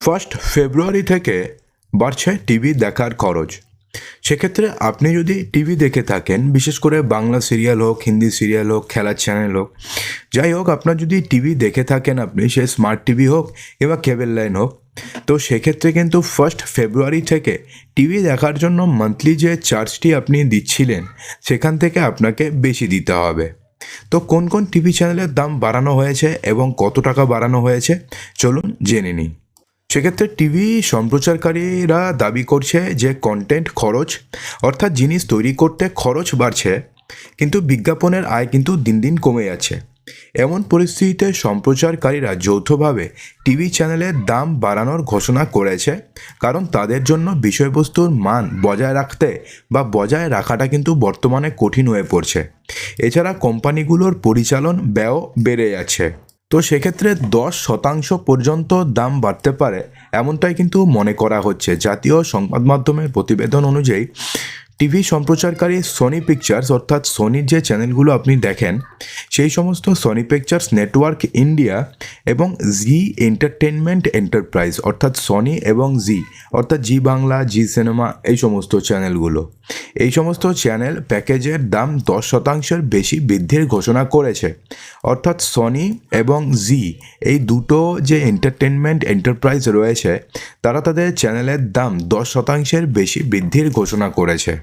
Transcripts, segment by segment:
First February থেকে বাড়ছে TV দেখার খরচ। সেক্ষেত্রে আপনি যদি টিভি দেখে থাকেন, বিশেষ করে বাংলা সিরিয়াল হোক, হিন্দি সিরিয়াল হোক, খেলার চ্যানেল হোক, যাই হোক, আপনার যদি টিভি দেখে থাকেন আপনি, সে স্মার্ট টিভি হোক কিংবা কেবল লাইন হোক, তো সেক্ষেত্রে কিন্তু ফার্স্ট ফেব্রুয়ারি থেকে টিভি দেখার জন্য মান্থলি যে চার্জটি আপনি দিচ্ছিলেন, সেখান থেকে আপনাকে বেশি দিতে হবে। তো কোন কোন টিভি চ্যানেলের দাম বাড়ানো হয়েছে এবং কত টাকা বাড়ানো হয়েছে, চলুন জেনে নিই। সেক্ষেত্রে টিভি সম্প্রচারকারীরা দাবি করছে যে কন্টেন্ট খরচ, অর্থাৎ জিনিস তৈরি করতে খরচ বাড়ছে, কিন্তু বিজ্ঞাপনের আয় কিন্তু দিন দিন কমে যাচ্ছে। এমন পরিস্থিতিতে সম্প্রচারকারীরা যৌথভাবে টিভি চ্যানেলের দাম বাড়ানোর ঘোষণা করেছে, কারণ তাদের জন্য বিষয়বস্তুর মান বজায় রাখতে বা বজায় রাখাটা কিন্তু বর্তমানে কঠিন হয়ে পড়ছে। এছাড়া কোম্পানিগুলোর পরিচালন ব্যয় বেড়ে যাচ্ছে। তো সেক্ষেত্রে দশ শতাংশ পর্যন্ত দাম বাড়তে পারে, এমনটাই কিন্তু মনে করা হচ্ছে। জাতীয় সংবাদ মাধ্যমের প্রতিবেদন অনুযায়ী টিভি সম্প্রচারকারী সনি পিকচার্স অর্থাৎ সোনির যে চ্যানেলগুলো আপনি দেখেন, সেই সমস্ত সনি পিকচার্স নেটওয়ার্ক ইন্ডিয়া এবং জি এন্টারটেনমেন্ট এন্টারপ্রাইজ অর্থাৎ সনি এবং জি অর্থাৎ জি বাংলা জি সিনেমা এই সমস্ত চ্যানেলগুলো। এই সমস্ত চ্যানেল প্যাকেজের দাম দশ শতাংশের বেশি বৃদ্ধির ঘোষণা করেছে। অর্থাৎ সনি এবং জি এই দুটো যে এন্টারটেনমেন্ট এন্টারপ্রাইজ রয়েছে, তারা তাদের চ্যানেলের দাম দশ শতাংশের বেশি বৃদ্ধির ঘোষণা করেছে।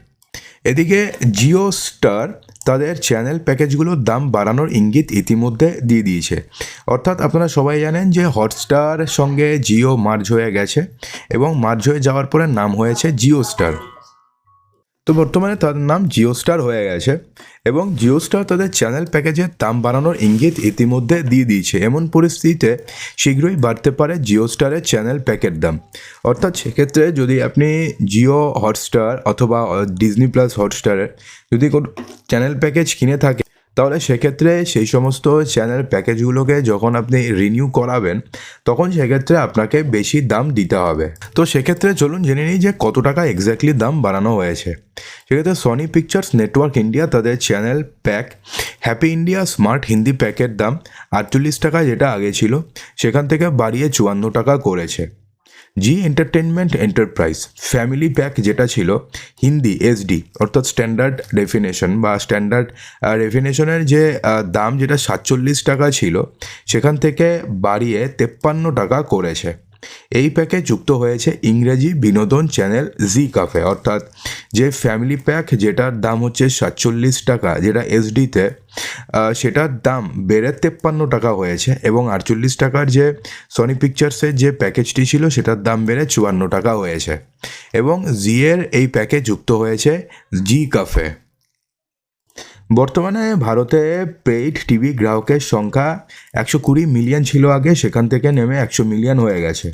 এদিকে জিও স্টার তাদের চ্যানেল প্যাকেজগুলোর দাম বাড়ানোর ইঙ্গিত ইতিমধ্যে দিয়ে দিয়েছে। অর্থাৎ আপনারা সবাই জানেন যে হটস্টার সঙ্গে জিও মার্জ হয়ে গেছে এবং মার্জ হয়ে যাওয়ার পরে নাম হয়েছে জিও স্টার। তো বর্তমানে তাদের নাম জিও স্টার হয়ে গেছে এবং জিও স্টার তাদের চ্যানেল প্যাকেজের দাম বাড়ানোর ইঙ্গিত ইতিমধ্যে দিয়ে দিয়েছে। এমন পরিস্থিতিতে শীঘ্রই বাড়তে পারে জিও স্টারের চ্যানেল প্যাকের দাম। অর্থাৎ সেক্ষেত্রে যদি আপনি জিও হটস্টার অথবা ডিজনি প্লাস হটস্টারের যদি কোনো চ্যানেল প্যাকেজ কিনে থাকে তাহলে সেক্ষেত্রে সেই সমস্ত চ্যানেল প্যাকেজগুলোকে যখন আপনি রিনিউ করাবেন, তখন সেক্ষেত্রে আপনাকে বেশি দাম দিতে হবে। তো সেক্ষেত্রে চলুন জেনে নিই যে কত টাকা এক্স্যাক্টলি দাম বাড়ানো হয়েছে। সেক্ষেত্রে সনি পিকচার্স নেটওয়ার্ক ইন্ডিয়া তাদের channel pack happy India smart Hindi প্যাকের দাম আটচল্লিশ টাকা যেটা আগে ছিল, সেখান থেকে বাড়িয়ে চুয়ান্ন টাকা করেছে। Zee entertainment enterprise family pack যেটা ছিল, হিন্দি এসডি অর্থাৎ স্ট্যান্ডার্ড ডেফিনেশন বা স্ট্যান্ডার্ড ডেফিনেশনের যে দাম যেটা সাতচল্লিশ টাকা ছিল, সেখান থেকে বাড়িয়ে তেপ্পান্ন টাকা করেছে। এই প্যাকে যুক্ত হয়েছে ইংরেজি বিনোদন চ্যানেল জি কাফে অর্থাৎ যে ফ্যামিলি প্যাক যেটার দাম হচ্ছে সাতচল্লিশ টাকা, যেটা এসডিতে সেটার দাম বেড়ে তেপ্পান্ন টাকা হয়েছে এবং আটচল্লিশ টাকার যে সনি পিকচার্সের যে প্যাকেজটি ছিল, সেটার দাম বেড়ে চুয়ান্ন টাকা হয়েছে এবং জিয়ের এই প্যাকে যুক্ত হয়েছে জি কাফে বর্তমানে ভারতে পেইড টিভি গ্রাহকের সংখ্যা একশো কুড়ি মিলিয়ন ছিল আগে, সেখান থেকে নেমে একশো মিলিয়ন হয়ে গেছে।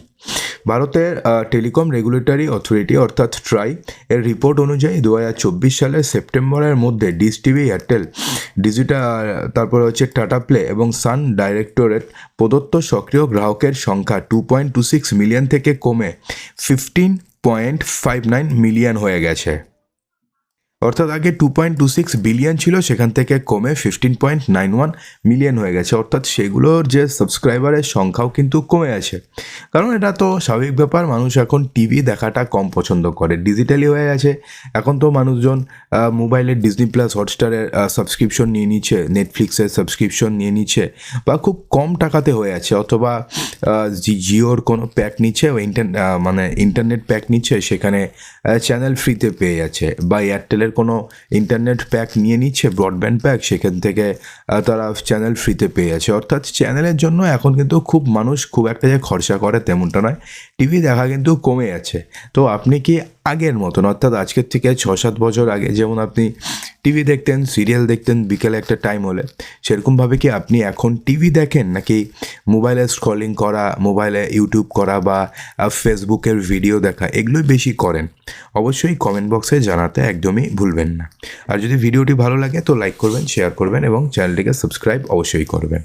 ভারতের টেলিকম রেগুলেটরি অথরিটি অর্থাৎ ট্রাই এর রিপোর্ট অনুযায়ী দু হাজার চব্বিশ সালের সেপ্টেম্বরের মধ্যে ডিস টিভি, এয়ারটেল, ডিজিটাল, তারপরে হচ্ছে টাটা প্লে এবং সান ডাইরেক্টরেট প্রদত্ত সক্রিয় গ্রাহকের সংখ্যা two point two six million থেকে কমে fifteen point five nine million হয়ে গেছে। অর্থাৎ আগে two point two six billion ছিল, সেখান থেকে কমে fifteen point nine one million হয়ে গেছে। অর্থাৎ সেগুলোর যে সাবস্ক্রাইবারের সংখ্যাও কিন্তু কমে আছে। কারণ এটা তো স্বাভাবিক ব্যাপার, মানুষ এখন টিভি দেখাটা কম পছন্দ করে। ডিজিটালি হয়ে গেছে। এখন তো মানুষজন মোবাইলের ডিজনি প্লাস হটস্টারের সাবস্ক্রিপশন নিয়ে নিচ্ছে নেটফ্লিক্সের সাবস্ক্রিপশন নিয়ে নিচ্ছে, বা খুব কম টাকাতে হয়ে আছে। অথবা জিওর কোনো প্যাক নিচ্ছে মানে ইন্টারনেট প্যাক নিচ্ছে, সেখানে চ্যানেল ফ্রিতে পেয়ে যাচ্ছে, বা এয়ারটেলের কোনো ইন্টারনেট প্যাক নিয়ে নিচ্ছে ব্রডব্যান্ড প্যাক সেখান থেকে তারা চ্যানেল ফ্রিতে পেয়ে যাচ্ছে। অর্থাৎ চ্যানেলের জন্য এখন কিন্তু খুব মানুষ খুব একটা যে খরচা করে তেমনটা নয় টিভি দেখা কিন্তু কমে যাচ্ছে। তো আপনি কি আগের মতন, অর্থাৎ আজকের থেকে ছ সাত বছর আগে, যেমন আপনি টিভি দেখতেন, সিরিয়াল দেখতেন, বিকেলে একটা টাইম হলে। সেরকমভাবে কি আপনি এখন টিভি দেখেন? নাকি মোবাইলে স্ক্রলিং করা, মোবাইলে ইউটিউব করা বা ফেসবুকের ভিডিও দেখা, এগুলোই বেশি করেন? অবশ্যই কমেন্ট বক্সে জানাতে একদমই ভুলবেন না। আর যদি ভিডিওটি ভালো লাগে তো লাইক করবেন শেয়ার করবেন এবং চ্যানেলটিকে সাবস্ক্রাইব অবশ্যই করবেন।